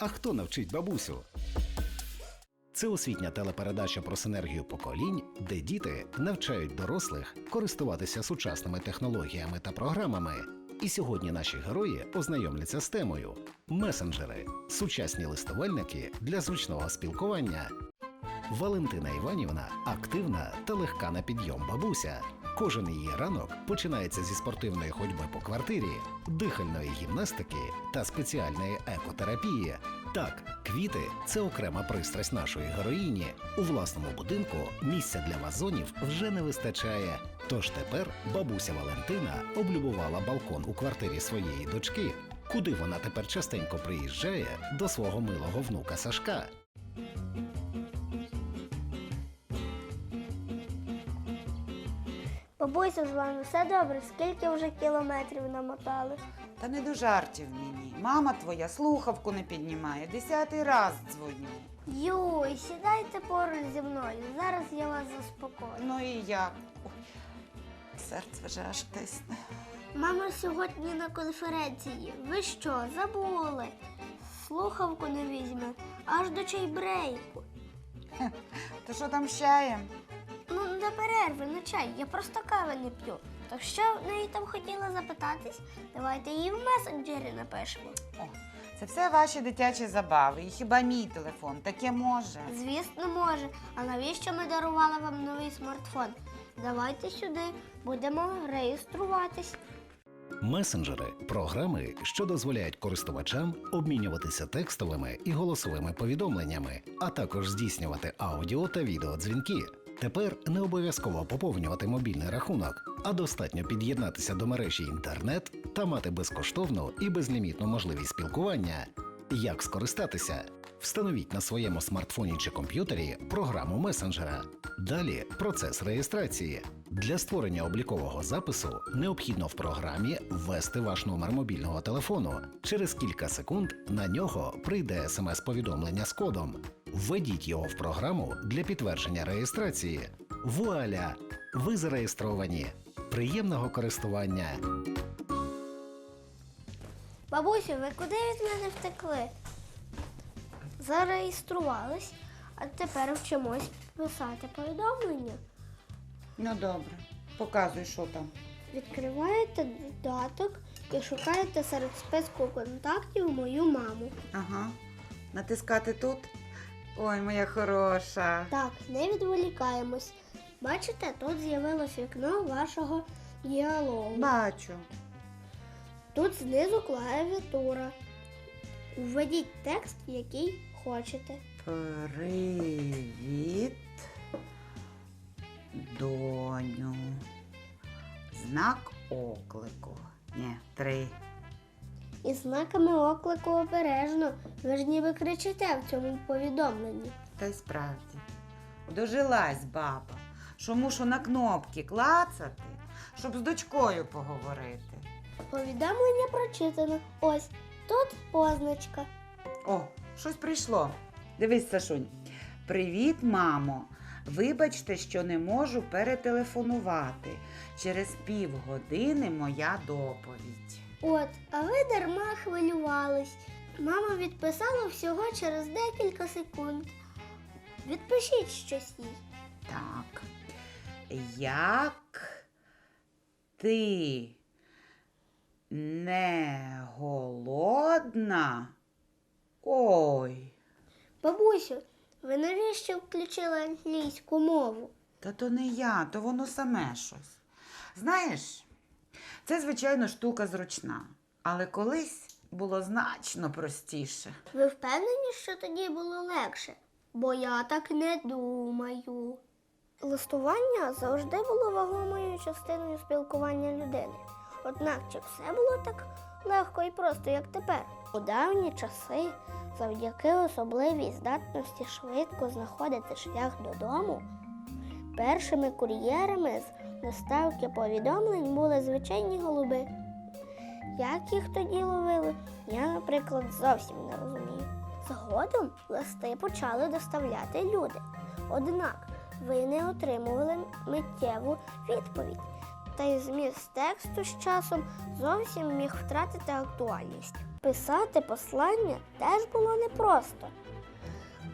А хто навчить бабусю? Це освітня телепередача про синергію поколінь, де діти навчають дорослих користуватися сучасними технологіями та програмами. І сьогодні наші герої ознайомляться з темою месенджери сучасні листувальники для зручного спілкування. Валентина Іванівна активна та легка на підйом бабуся. Кожен її ранок починається зі спортивної ходьби по квартирі, дихальної гімнастики та спеціальної екотерапії. Так, квіти це окрема пристрасть нашої героїні. У власному будинку місця для вазонів вже не вистачає. Тож тепер бабуся Валентина облюбувала балкон у квартирі своєї дочки, куди вона тепер частенько приїжджає до свого милого внука Сашка. Бабуся з вами все добре, скільки вже кілометрів намотали? Та не до жартів мені. Мама твоя слухавку не піднімає. Десятий раз дзвоню. Юй, сідайте поруч зі мною. Зараз я вас заспокою. Ну і як? Ой, серце вже аж тисне. Мама сьогодні на конференції. Ви що, забули? Слухавку не візьме, аж до чайбрейку. То що там з чаєм? Ну, на перерви, на чай, я просто кави не п'ю. То що в неї там хотіла запитатись? Давайте їй в месенджері напишемо. О, це все ваші дитячі забави. І хіба мій телефон таке може? Звісно, може. А навіщо ми дарували вам новий смартфон? Давайте сюди, будемо реєструватись. Месенджери програми, що дозволяють користувачам обмінюватися текстовими і голосовими повідомленнями, а також здійснювати аудіо та відеодзвінки. Тепер не обов'язково поповнювати мобільний рахунок, а достатньо під'єднатися до мережі інтернет та мати безкоштовну і безлімітну можливість спілкування. Як скористатися? Встановіть на своєму смартфоні чи комп'ютері програму месенджера. Далі процес реєстрації. Для створення облікового запису необхідно в програмі ввести ваш номер мобільного телефону. Через кілька секунд на нього прийде смс-повідомлення з кодом. Введіть його в програму для підтвердження реєстрації. Вуаля! Ви зареєстровані. Приємного користування! Бабусю, ви куди від мене втекли? Зареєструвались, а тепер вчимось писати повідомлення. Ну добре, показуй, що там. Відкриваєте додаток і шукаєте серед списку контактів мою маму. Ага. Натискати тут. Ой, моя хороша. Так, не відволікаємось. Бачите, тут з'явилось вікно вашого діалогу. Бачу. Тут знизу клавіатура. Введіть текст, який хочете. Привіт, доню. Знак оклику. Ні, три. І знаками оклику обережно. Ви ж ніби кричите в цьому повідомленні. Та й справді. Дожилась баба, що мушу на кнопки клацати, щоб з дочкою поговорити. Повідомлення прочитано. Ось тут позначка. О, щось прийшло. Дивись, Сашунь. Привіт, мамо. Вибачте, що не можу перетелефонувати. Через півгодини моя доповідь. От, а ви дарма хвилювались. Мама відписала всього через декілька секунд. Відпишіть щось їй. Так. Як ти не голодна? Ой, Бабусю, ви навіщо включили англійську мову? та то не я, то воно саме щось. Знаєш, це, звичайно, штука зручна, але колись було значно простіше. Ви впевнені, що тоді було легше? Бо я так не думаю. Листування завжди було вагомою частиною спілкування людини. Однак чи все було так легко і просто, як тепер? У давні часи, завдяки особливій здатності швидко знаходити шлях додому, першими кур'єрами з доставки повідомлень були звичайні голуби. Як їх тоді ловили, я, наприклад, зовсім не розумію. Згодом листи почали доставляти люди. Однак ви не отримували миттєву відповідь, та й зміст тексту з часом зовсім міг втратити актуальність. Писати послання теж було непросто,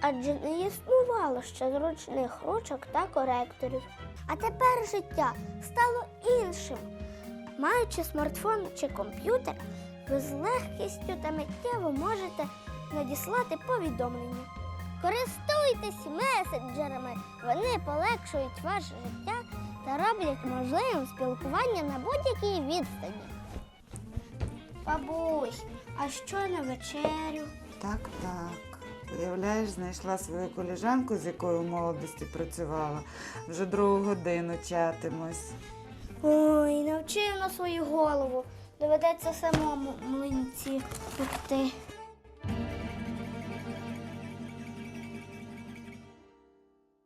адже не існувало ще зручних ручок та коректорів. А тепер життя стало іншим. Маючи смартфон чи комп'ютер, ви з легкістю та миттєво можете надіслати повідомлення. Користуйтесь месенджерами, вони полегшують ваше життя та роблять можливим спілкування на будь-якій відстані. Бабусь, а що на вечерю? Так, так. Уявляєш, знайшла свою коліжанку, з якою в молодості працювала. Вже другу годину чатимось. Ой, навчив на свою голову. Доведеться самому млинці пекти.